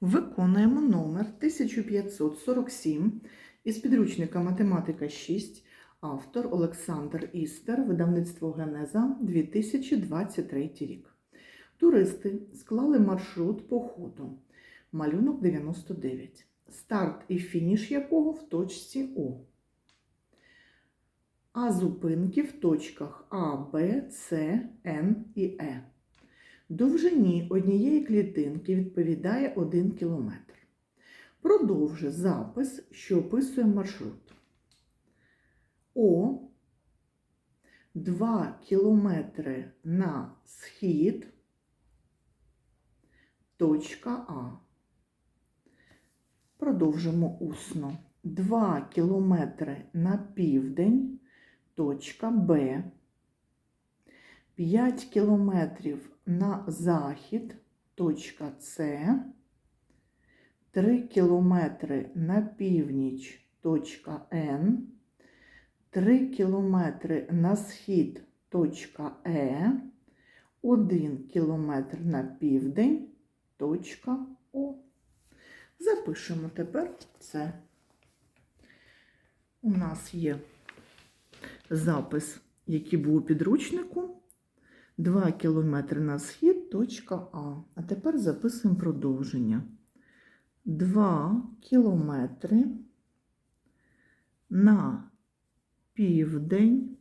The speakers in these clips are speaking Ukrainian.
Виконуємо номер 1547 із підручника Математика 6, автор Олександр Істер, видавництво Генеза 2023 рік. Туристи склали маршрут походу. Малюнок 99. Старт і фініш якого в точці О. А зупинки в точках А, Б, С, Н і Е. Довжині однієї клітинки відповідає 1 км. Продовжи запис, що описує маршрут. О 2 км на схід. Точка А. Продовжимо усно. 2 км на південь. Точка Б. 5 кілометрів на захід, точка С, 3 кілометри на північ, точка Н, 3 кілометри на схід, точка Е, 1 кілометр на південь, точка О. Запишемо тепер це. У нас є запис, який був у підручнику. 2 кілометри на схід, точка А. А тепер записуємо продовження. 2 кілометри на південь.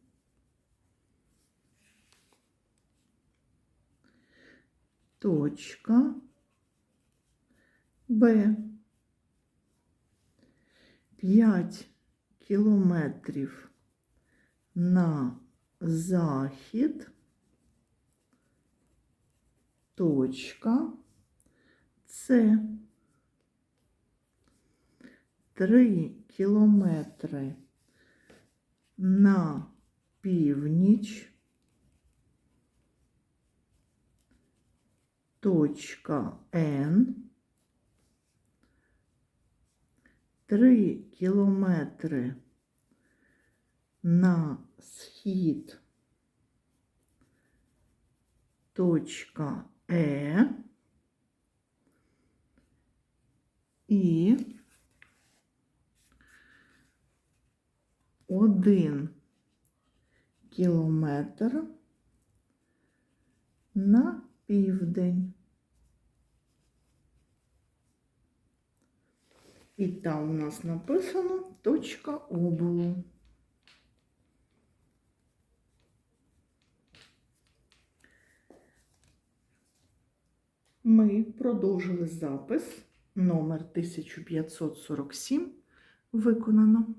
Точка Б. 5 кілометрів на захід. Точка С. 3 кілометри на північ. Точка Н. 3 кілометри на схід. Точка Е і один кілометр на південь. І там у нас написано точка оболу. Ми продовжили запис номер 1547 виконано.